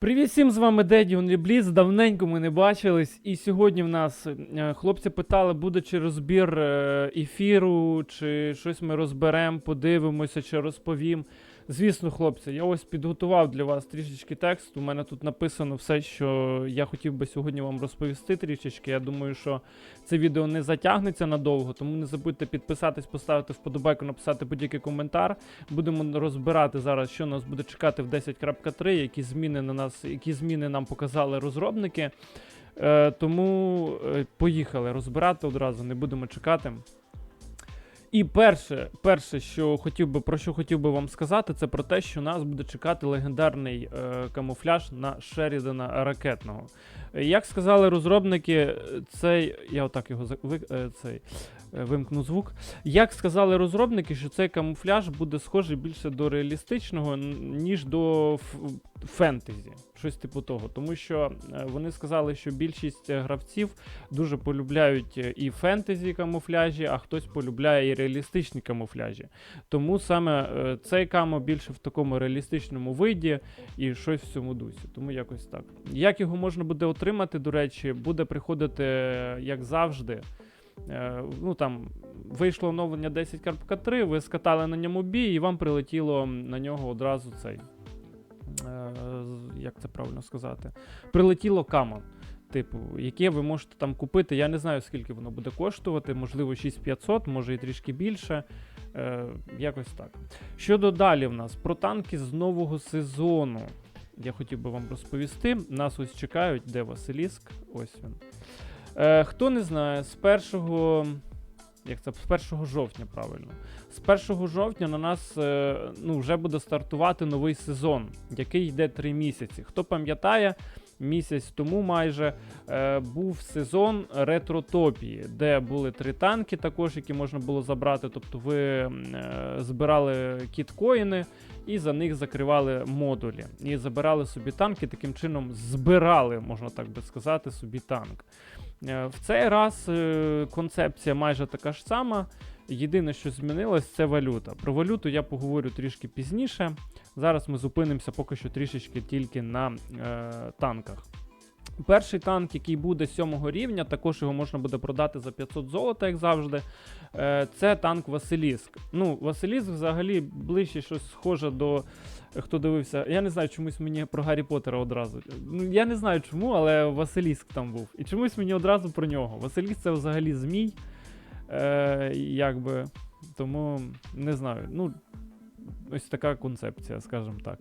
Привіт всім, з вами Деді Онлібліц. Давненько ми не бачились. І сьогодні в нас е, хлопці питали, буде чи розбір е, ефіру, чи щось ми розберемо, подивимося, чи розповім. Звісно, хлопці, я ось підготував для вас трішечки тексту. У мене тут написано все, що я хотів би сьогодні вам розповісти трішечки. Я думаю, що це відео не затягнеться надовго, тому не забудьте підписатись, поставити вподобайку, написати будь-який коментар. Будемо розбирати зараз, що нас буде чекати в 10.3, які зміни на нас, які зміни нам показали розробники. Е, тому е, поїхали розбирати одразу, не будемо чекати. І перше, перше, що хотів би про що хотів би вам сказати, це про те, що нас буде чекати легендарний е, камуфляж на Шерідана ракетного. Як сказали розробники, цей. Я отак його ви, е, цей, е, вимкну звук. Як сказали розробники, що цей камуфляж буде схожий більше до реалістичного, ніж до фентезі. Щось типу того. Тому що е, вони сказали, що більшість гравців дуже полюбляють і фентезі камуфляжі, а хтось полюбляє і реалістичні камуфляжі. Тому саме е, цей камо більше в такому реалістичному виді і щось в цьому дусі. Тому якось так. Як його можна буде отримати, до речі, буде приходити, як завжди. Е, ну там вийшло оновлення 10.3, ви скатали на ньому бій, і вам прилетіло на нього одразу цей. Е, як це правильно сказати? Прилетіло камо. Типу, яке ви можете там купити. Я не знаю, скільки воно буде коштувати, можливо, 6500, може і трішки більше. Е, якось так. Щодо далі в нас про танки з нового сезону. Я хотів би вам розповісти. Нас ось чекають, де Василіск. Ось він. Е, хто не знає, з 1, як це, з 1 жовтня, правильно. З 1 жовтня на нас е, ну, вже буде стартувати новий сезон, який йде 3 місяці. Хто пам'ятає, місяць тому майже е, був сезон ретротопії, де були три танки, також які можна було забрати. Тобто ви е, збирали кіткоїни і за них закривали модулі. І забирали собі танки, таким чином збирали, можна так би сказати, собі танк. В цей раз концепція майже така ж сама. Єдине, що змінилось, це валюта. Про валюту я поговорю трішки пізніше. Зараз ми зупинимося поки що трішечки тільки на е, танках. Перший танк, який буде 7 рівня, також його можна буде продати за 500 золота, як завжди. Е, це танк Василіск. Ну, Василіск взагалі ближче щось схоже до. Хто дивився, я не знаю, чомусь мені про Гаррі Поттера одразу. Ну, я не знаю чому, але Василіск там був. І чомусь мені одразу про нього. Василіск це взагалі змій. Е, якби. Тому не знаю. Ну, ось така концепція, скажімо так.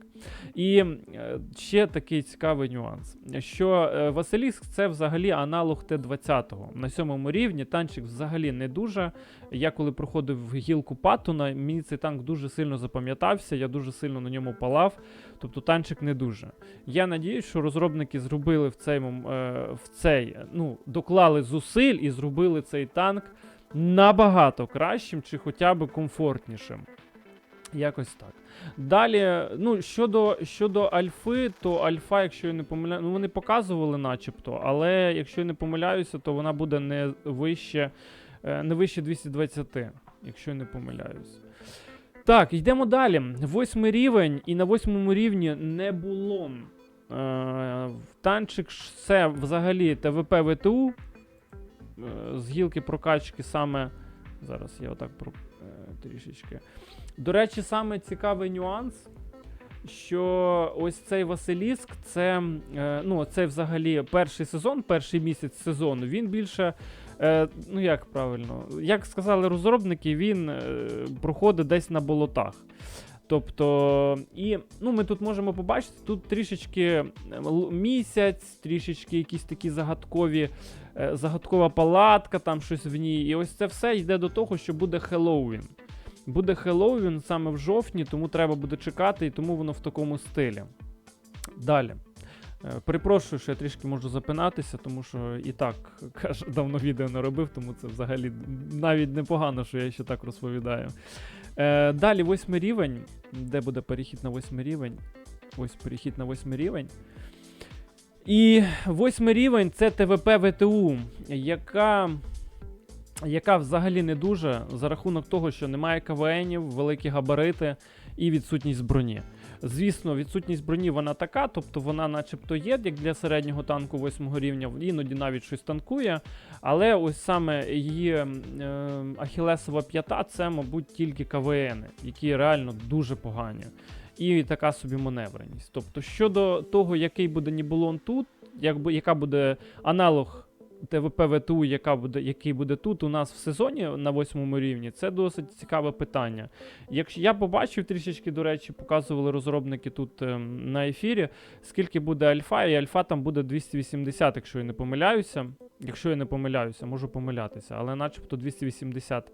І е, ще такий цікавий нюанс, що е, Василіск це взагалі аналог Т-20. На сьомому рівні танчик взагалі не дуже. Я коли проходив гілку Паттона, мені цей танк дуже сильно запам'ятався, я дуже сильно на ньому палав. Тобто танчик не дуже. Я надіюсь, що розробники зробили в цей, е, в цей ну, доклали зусиль і зробили цей танк набагато кращим чи хоча б комфортнішим. Якось так. Далі, ну, щодо, щодо альфи, то альфа, якщо я не помиляю, ну вони показували начебто, але якщо я не помиляюся, то вона буде не вище, е, не вище 220, якщо я не помиляюсь. Так, йдемо далі. Восьмий рівень, і на восьмому рівні не було. Е, танчик це взагалі ТВП ВТУ. Е, з гілки прокачки саме. Зараз я отак про, е, трішечки. До речі, саме цікавий нюанс, що ось цей Василіск, це, е, ну, це взагалі перший сезон, перший місяць сезону, він більше. Ну як правильно, як сказали розробники, він проходить десь на болотах. Тобто, і ну, ми тут можемо побачити, тут трішечки місяць, трішечки якісь такі загадкові, загадкова палатка, там щось в ній. І ось це все йде до того, що буде Хеллоуін. Буде Хеллоуін саме в жовтні, тому треба буде чекати, і тому воно в такому стилі. Далі. Е, Перепрошую, що я трішки можу запинатися, тому що і так каже, давно відео не робив, тому це взагалі навіть непогано, що я ще так розповідаю. Е, далі восьмий рівень. Де буде перехід на восьмий рівень? Ось перехід на восьмий рівень. І восьмий рівень це ТВП ВТУ, яка яка взагалі не дуже за рахунок того, що немає КВНів, великі габарити і відсутність броні. Звісно, відсутність броні вона така, тобто вона начебто є, як для середнього танку 8 рівня, іноді навіть щось танкує. Але ось саме її е, ахілесова п'ята це, мабуть, тільки КВН, які реально дуже погані. І така собі маневреність. Тобто, щодо того, який буде Нібулон тут, якби, яка буде аналог ТВП ВТУ, яка буде, який буде тут у нас в сезоні на восьмому рівні, це досить цікаве питання. Якщо я побачив трішечки, до речі, показували розробники тут ем, на ефірі, скільки буде альфа, і альфа там буде 280, якщо я не помиляюся. Якщо я не помиляюся, можу помилятися, але начебто 280.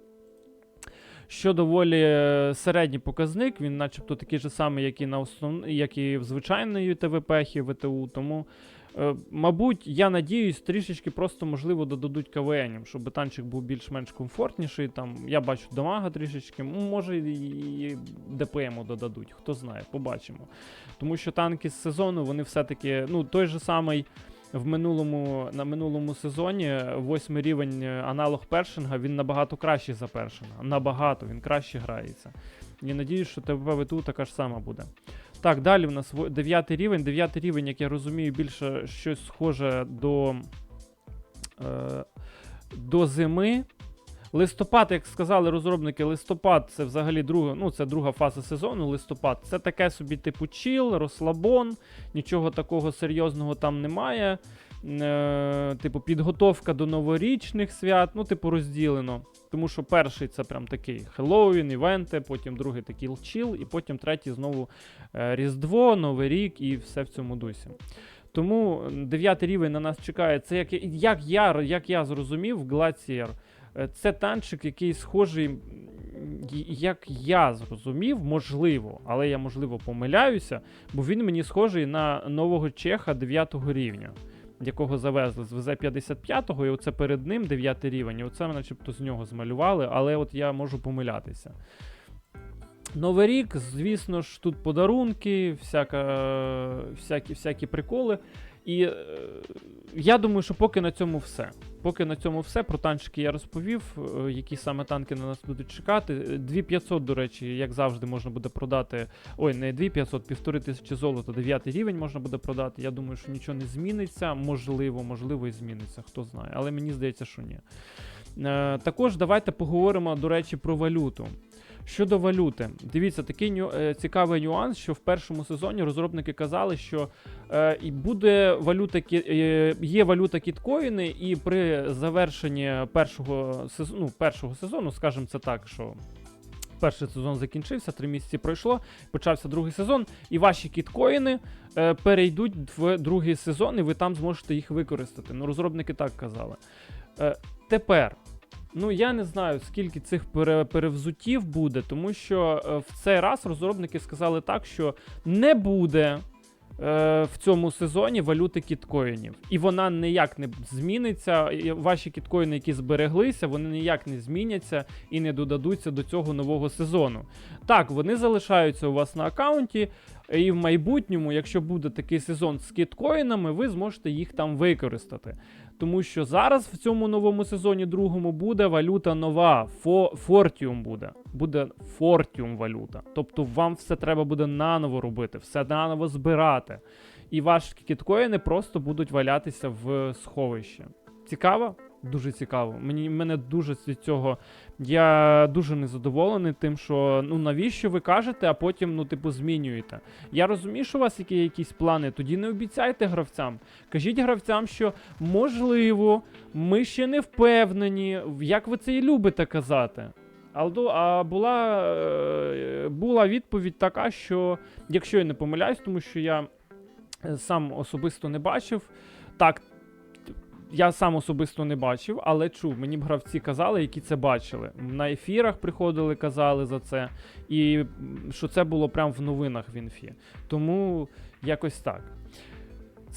Що доволі е, середній показник, він начебто такий же самий, як і на основ... як і в звичайної ТВП ВТУ. Тому, е, мабуть, я надіюсь, трішечки просто можливо додадуть КВНів, щоб танчик був більш-менш комфортніший. Там я бачу дамага трішечки, може і ДПМу додадуть, хто знає, побачимо. Тому що танки з сезону, вони все-таки, ну, той же самий. В минулому на минулому сезоні восьмий рівень е, аналог першинга він набагато кращий за першинга. Набагато він краще грається. І надіюсь, що ТВП ВТУ така ж сама буде. Так, далі в нас дев'ятий рівень. Дев'ятий рівень, як я розумію, більше щось схоже до, е, до зими. Листопад, як сказали розробники, листопад це взагалі друга, ну, це друга фаза сезону. Листопад це таке собі типу чіл, розслабон, нічого такого серйозного там немає. Е, типу, підготовка до новорічних свят, ну, типу, розділено. Тому що перший це прям такий Хеллоуін, івенти, потім другий такий чіл, і потім третій знову е, Різдво, Новий рік і все в цьому дусі. Тому дев'ятий рівень на нас чекає. Це як, як, я, як я зрозумів, Glacier. Е, Це танчик, який схожий, як я зрозумів, можливо, але я можливо помиляюся, бо він мені схожий на нового чеха 9 рівня, якого завезли з ВЗ-55, і оце перед ним 9 рівень, і оце начебто з нього змалювали, але от я можу помилятися. Новий рік, звісно ж, тут подарунки, всяка, всякі, всякі приколи. І е, я думаю, що поки на цьому все. Поки на цьому все. Про танчики я розповів, е, які саме танки на нас будуть чекати. Е, 2500, до речі, як завжди, можна буде продати. Ой, не 2500, 1500 золота, 9 рівень можна буде продати. Я думаю, що нічого не зміниться. Можливо, можливо, і зміниться, хто знає. Але мені здається, що ні. Е, також давайте поговоримо, до речі, про валюту. Щодо валюти, дивіться, такий ню, е, цікавий нюанс, що в першому сезоні розробники казали, що е, і буде валюта е, є валюта кіткоїни, і при завершенні першого сезону, ну, першого сезону, скажімо це так, що. Перший сезон закінчився, три місяці пройшло, почався другий сезон, і ваші кіткоїни е, перейдуть в другий сезон, і ви там зможете їх використати. Ну, розробники так казали. Е, тепер, ну я не знаю, скільки цих пере, перевзуттів буде, тому що е, в цей раз розробники сказали так, що не буде е, в цьому сезоні валюти кіткоїнів. І вона ніяк не зміниться. Ваші кіткоїни, які збереглися, вони ніяк не зміняться і не додадуться до цього нового сезону. Так, вони залишаються у вас на аккаунті. І в майбутньому, якщо буде такий сезон з кіткоїнами, ви зможете їх там використати. Тому що зараз в цьому новому сезоні другому буде валюта нова. Фо, фортіум буде. Буде фортіум валюта. Тобто вам все треба буде наново робити, все наново збирати. І ваші кіткоїни просто будуть валятися в сховищі. Цікаво? Дуже цікаво. Мені мене дуже з цього. Я дуже незадоволений тим, що ну навіщо ви кажете, а потім, ну, типу, змінюєте. Я розумію, що у вас є якісь плани, тоді не обіцяйте гравцям. Кажіть гравцям, що можливо, ми ще не впевнені, як ви це і любите казати. Але до- а була, е, була відповідь така, що якщо я не помиляюсь, тому що я е, сам особисто не бачив. Так, я сам особисто не бачив, але чув. Мені б гравці казали, які це бачили. На ефірах приходили, казали за це. І що це було прямо в новинах в інфі. Тому якось так.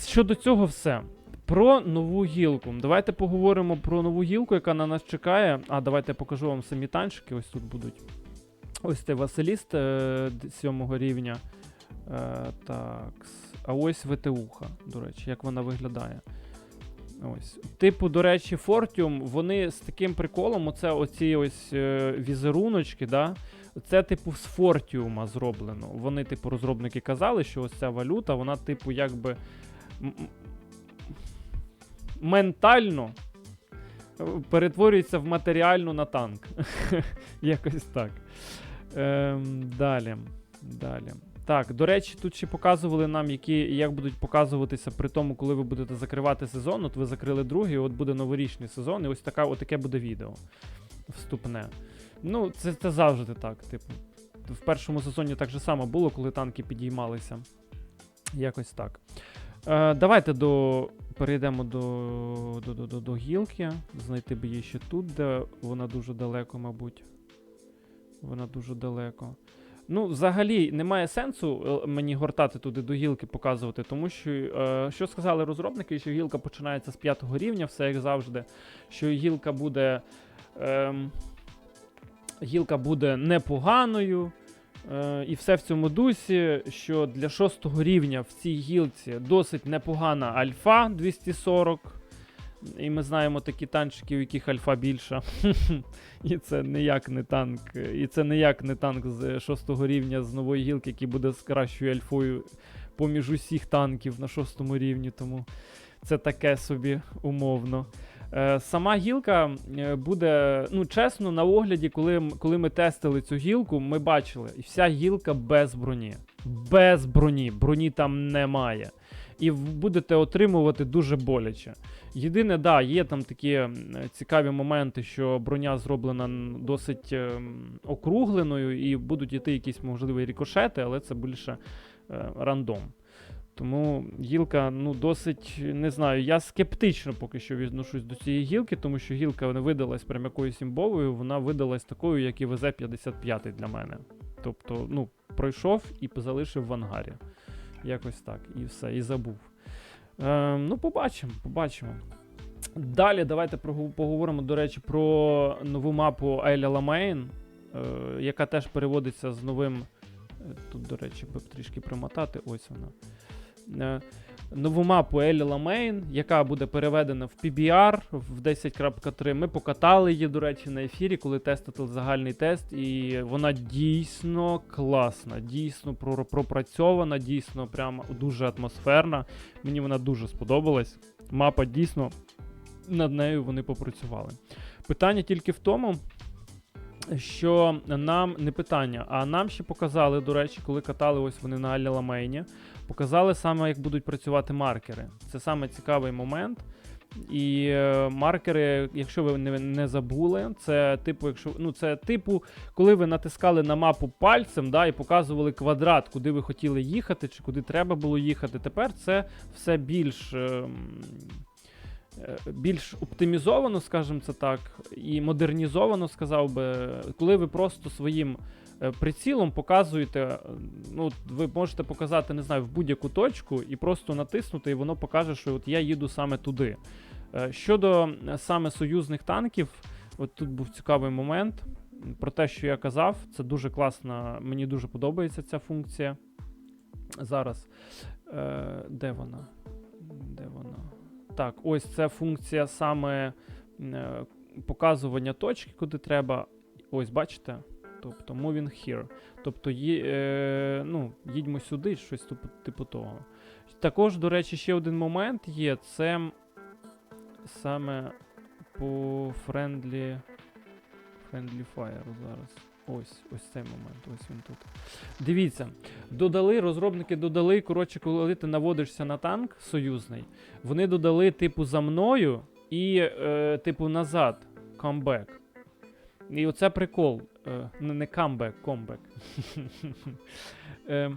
Щодо цього все. Про нову гілку. Давайте поговоримо про нову гілку, яка на нас чекає. А, давайте я покажу вам самі танчики. Ось тут будуть. Ось цей Василіст е, сьомого рівня. Е, так. А ось ВТУха, до речі, як вона виглядає. Ось. Типу, до речі, Fortium, вони з таким приколом, оце оці ось е, візеруночки, да? Це, типу, з Фортіума зроблено. Вони, типу, розробники казали, що ось ця валюта, вона, типу, якби ментально е, перетворюється в матеріальну на танк. Якось так. Ем, далі. Далі. Так, до речі, тут ще показували нам, які як будуть показуватися при тому, коли ви будете закривати сезон. От ви закрили другий, от буде новорічний сезон, і ось така, от таке буде відео. Вступне. Ну, це, це завжди так. Типу. В першому сезоні так же само було, коли танки підіймалися. Якось так. Е, давайте до, перейдемо до, до, до, до, до гілки. Знайти би її ще тут, де вона дуже далеко, мабуть. Вона дуже далеко. Ну, взагалі, немає сенсу е, мені гортати туди до гілки показувати, тому що, е, що сказали розробники, що гілка починається з п'ятого рівня, все як завжди. Що гілка буде. ем, гілка буде непоганою. Е, і все в цьому дусі, що для шостого рівня в цій гілці досить непогана альфа 240. І ми знаємо такі танчики, у яких альфа більша. І це ніяк не танк. І це ніяк не танк з шостого рівня з нової гілки, який буде з кращою альфою поміж усіх танків на шостому рівні. Тому це таке собі умовно. Е, Сама гілка е, буде, ну чесно, на огляді, коли, коли ми тестили цю гілку, ми бачили, і вся гілка без броні. Без броні. Броні там немає. І будете отримувати дуже боляче. Єдине, да, є там такі цікаві моменти, що броня зроблена досить ем, округленою, і будуть йти якісь можливі рікошети, але це більше е, рандом. Тому гілка, ну, досить, не знаю, я скептично поки що відношусь до цієї гілки, тому що гілка не видалась прям якоюсь імбовою, вона видалась такою, як і ВЗ-55 для мене. Тобто, ну, пройшов і залишив в ангарі. Якось так, і все, і забув. Е, ну, побачимо, побачимо. Далі давайте поговоримо, до речі, про нову мапу Айля Ламейн, е, яка теж переводиться з новим. е, Тут, до речі, трішки примотати. Ось вона. Е, нову мапу Елі Ламейн, яка буде переведена в PBR в 10.3. Ми покатали її, до речі, на ефірі, коли тестили загальний тест, і вона дійсно класна, дійсно пропрацьована, дійсно прям дуже атмосферна. Мені вона дуже сподобалась. Мапа дійсно над нею вони попрацювали. Питання тільки в тому. Що нам не питання, а нам ще показали, до речі, коли катали ось вони на Аллі Ламейні, показали саме, як будуть працювати маркери. Це саме цікавий момент. І е, маркери, якщо ви не, не забули, це типу, якщо ну це типу, коли ви натискали на мапу пальцем, да, і показували квадрат, куди ви хотіли їхати, чи куди треба було їхати. Тепер це все більш. е, Більш оптимізовано, скажімо це так, і модернізовано, сказав би, коли ви просто своїм е, прицілом показуєте, е, ну, ви можете показати, не знаю, в будь-яку точку і просто натиснути, і воно покаже, що от я їду саме туди. Е, Щодо е, саме союзних танків, от тут був цікавий момент про те, що я казав. Це дуже класно, мені дуже подобається ця функція. Зараз. Е, де вона? Де вона? Так, ось це функція саме е, показування точки, куди треба. Ось, бачите? Тобто moving here. Тобто є, е, ну, їдьмо сюди, щось типу, типу того. Також, до речі, ще один момент є. Це саме по friendly, friendly fire зараз. Ось, ось цей момент, ось він тут. Дивіться, додали, розробники додали, коротше, коли ти наводишся на танк союзний, вони додали, типу, за мною і, е, типу, назад. Камбек. І оце прикол. Е, не, камбек, комбек. Е,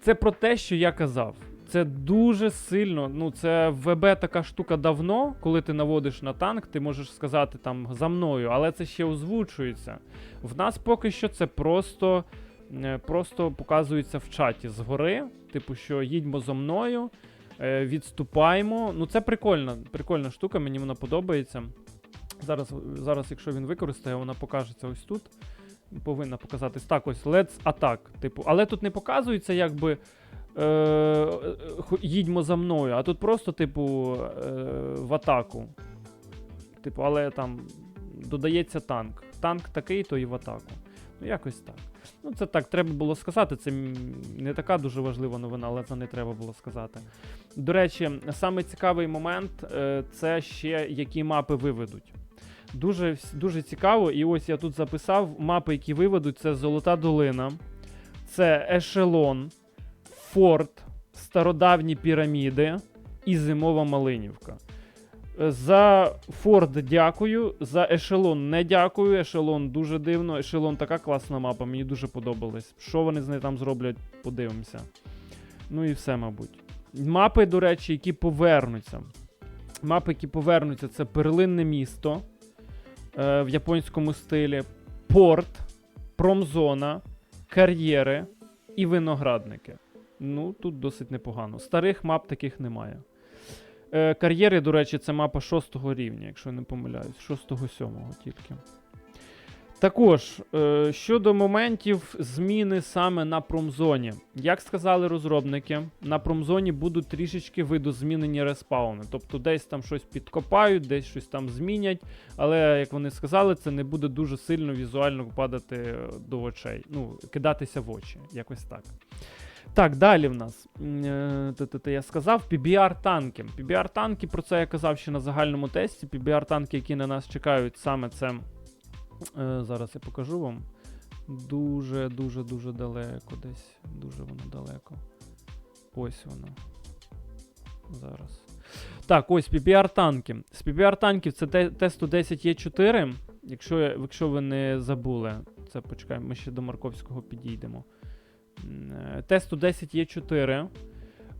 це про те, що я казав. Це дуже сильно. Ну, це ВБ така штука давно, коли ти наводиш на танк, ти можеш сказати там за мною, але це ще озвучується. В нас поки що це просто, е, просто показується в чаті згори. Типу, що їдьмо зо мною, е, відступаємо. Ну, це прикольна, прикольна штука, мені вона подобається. Зараз, зараз, якщо він використає, вона покажеться ось тут. Повинна показатись так, ось Let's Attack. Типу, але тут не показується, якби е, їдьмо за мною, а тут просто, типу, е, в атаку. Типу, але там додається танк. Танк такий, то і в атаку. Ну, якось так. Ну, це так, треба було сказати. Це не така дуже важлива новина, але це не треба було сказати. До речі, саме цікавий момент е, це ще які мапи виведуть. Дуже, дуже цікаво, і ось я тут записав мапи, які виведуть: це Золота Долина, це Ешелон, Форт, Стародавні піраміди і Зимова Малинівка. Е, За Форт дякую, за Ешелон не дякую. Ешелон дуже дивно. Ешелон така класна мапа, мені дуже подобалась. Що вони з нею там зроблять, подивимося. Ну і все, мабуть. Мапи, до речі, які повернуться. Мапи, які повернуться, це перлинне місто е, в японському стилі, порт, промзона, кар'єри і виноградники. Ну, тут досить непогано. Старих мап таких немає. Е, кар'єри, до речі, це мапа 6 рівня, якщо я не помиляюсь, 6-7 тільки. Також е, щодо моментів зміни саме на промзоні. Як сказали розробники, на промзоні будуть трішечки видозмінені респауни. Тобто десь там щось підкопають, десь щось там змінять. Але, як вони сказали, це не буде дуже сильно візуально падати до очей. Ну, кидатися в очі. Якось так. Так, далі в нас. Е, Я сказав PBR-танки. PBR-танки, про це я казав ще на загальному тесті. PBR-танки, які на нас чекають, саме це. Е, зараз я покажу вам. Дуже, дуже, дуже далеко десь. Дуже воно далеко. Ось воно. Зараз. Так, ось PBR-танки. З PBR-танків це Т- Т-110Е4. Якщо, якщо ви не забули, це почекаємо, ми ще до Марковського підійдемо. Е, Т-110Е4.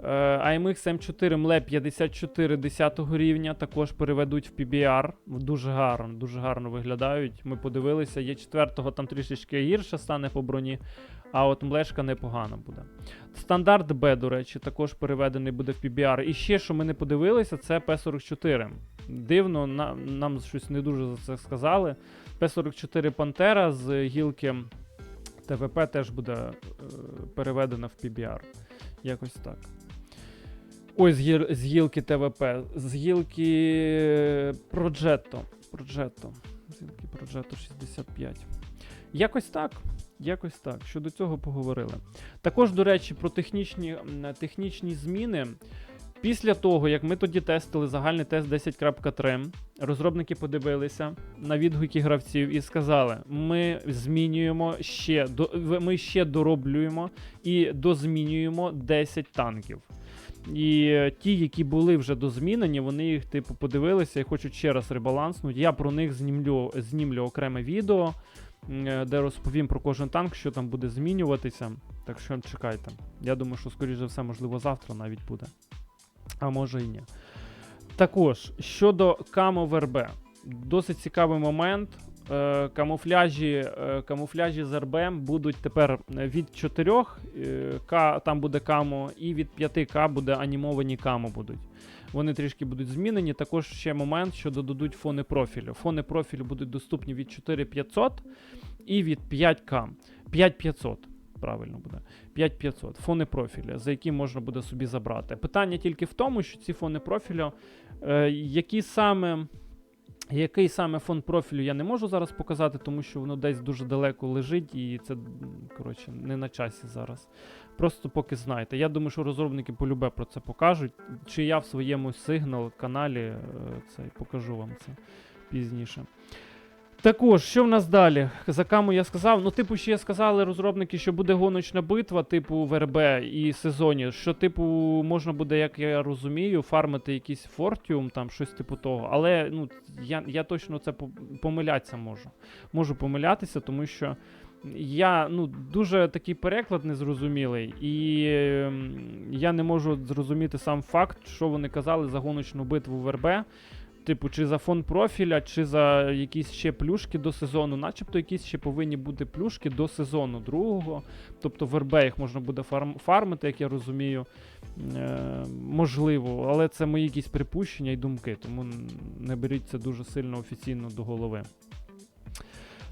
Е, AMX M4 MLE 54 10 рівня також переведуть в PBR. Дуже гарно, дуже гарно виглядають. Ми подивилися, є 4-го, там трішечки гірше стане по броні, а от млешка непогана буде. Стандарт Б, до речі, також переведений буде в PBR. І ще, що ми не подивилися, це П-44. Дивно, на, нам щось не дуже за це сказали. П-44 Пантера з гілки ТВП теж буде е, переведена в PBR. Якось так. Гір, з гілки ТВП. З гілки Progetto. Progetto. З гілки Progetto 65. Якось так. Якось так. Щодо цього поговорили. Також, до речі, про технічні, технічні зміни. Після того, як ми тоді тестили загальний тест 10.3, розробники подивилися на відгуки гравців і сказали: ми змінюємо ще, ми ще дороблюємо і дозмінюємо 10 танків. І ті, які були вже дозмінені, вони їх, типу, подивилися і хочуть ще раз ребаланснути. Я про них знімлю, знімлю окреме відео, де розповім про кожен танк, що там буде змінюватися. Так що чекайте. Я думаю, що, скоріш за все, можливо, завтра навіть буде. А може і ні. Також щодо камо ВРБ. Досить цікавий момент. Е, камуфляжі, е, камуфляжі з РБ будуть тепер від 4 е, там буде камо, і від 5К буде анімовані камо будуть. Вони трішки будуть змінені. Також ще момент, що додадуть фони профілю. Фони профілю будуть доступні від 4500 і від 5К. 5500. Правильно буде. 5500. Фони профіля, за які можна буде собі забрати. Питання тільки в тому, що ці фони профілю, е, які саме. Який саме фон профілю я не можу зараз показати, тому що воно десь дуже далеко лежить, і це, коротше, не на часі зараз. Просто поки знаєте. Я думаю, що розробники полюбе про це покажуть. Чи я в своєму сигнал каналі е, цей покажу вам це пізніше. Також, що в нас далі? За каму я сказав. Ну, типу, ще сказали розробники, що буде гоночна битва, типу в РБ і сезоні. Що, типу, можна буде, як я розумію, фармити якийсь фортіум, там щось типу того. Але ну, я, я точно це помилятися можу. Можу помилятися, тому що я ну, дуже такий переклад незрозумілий, і ем, я не можу зрозуміти сам факт, що вони казали за гоночну битву в РБ. Типу, чи за фон профіля, чи за якісь ще плюшки до сезону. Начебто якісь ще повинні бути плюшки до сезону другого. Тобто в РБ їх можна буде фарм- фармити, як я розумію. Е, можливо, але це мої якісь припущення і думки, тому не беріть це дуже сильно офіційно до голови.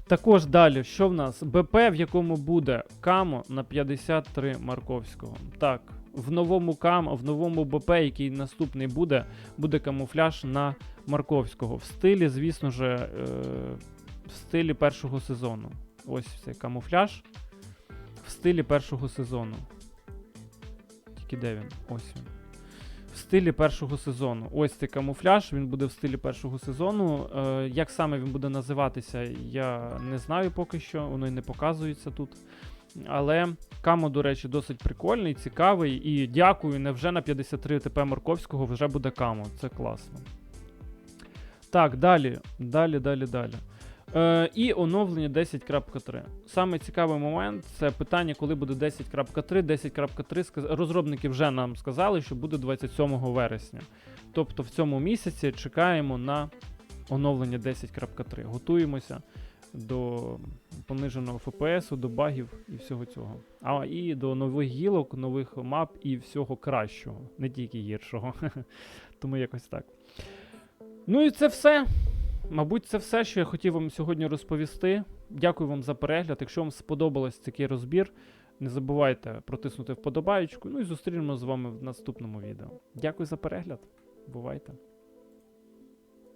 Також далі, що в нас? БП, в якому буде Камо на 53 Марковського. Так, в новому кам, в новому БП, який наступний буде, буде камуфляж на Марковського. В стилі, звісно ж, е, в стилі першого сезону. Ось цей камуфляж в стилі першого сезону. Тільки де він? Ось він. В стилі першого сезону. Ось цей камуфляж, він буде в стилі першого сезону. Е, як саме він буде називатися, я не знаю поки що, воно і не показується тут. Але камо, до речі, досить прикольний, цікавий. І дякую, невже на 53 ТП Марковського вже буде камо. Це класно. Так, далі, далі, далі, далі. Е, і оновлення 10.3. Саме цікавий момент це питання, коли буде 10.3. 10.3 сказ- розробники вже нам сказали, що буде 27 вересня. Тобто в цьому місяці чекаємо на оновлення 10.3. Готуємося до пониженого FPS, до багів і всього цього. А і до нових гілок, нових мап і всього кращого, не тільки гіршого. Тому якось так. Ну і це все. Мабуть, це все, що я хотів вам сьогодні розповісти. Дякую вам за перегляд. Якщо вам сподобалось такий розбір, не забувайте протиснути вподобаєчку. Ну і зустрінемося з вами в наступному відео. Дякую за перегляд. Бувайте!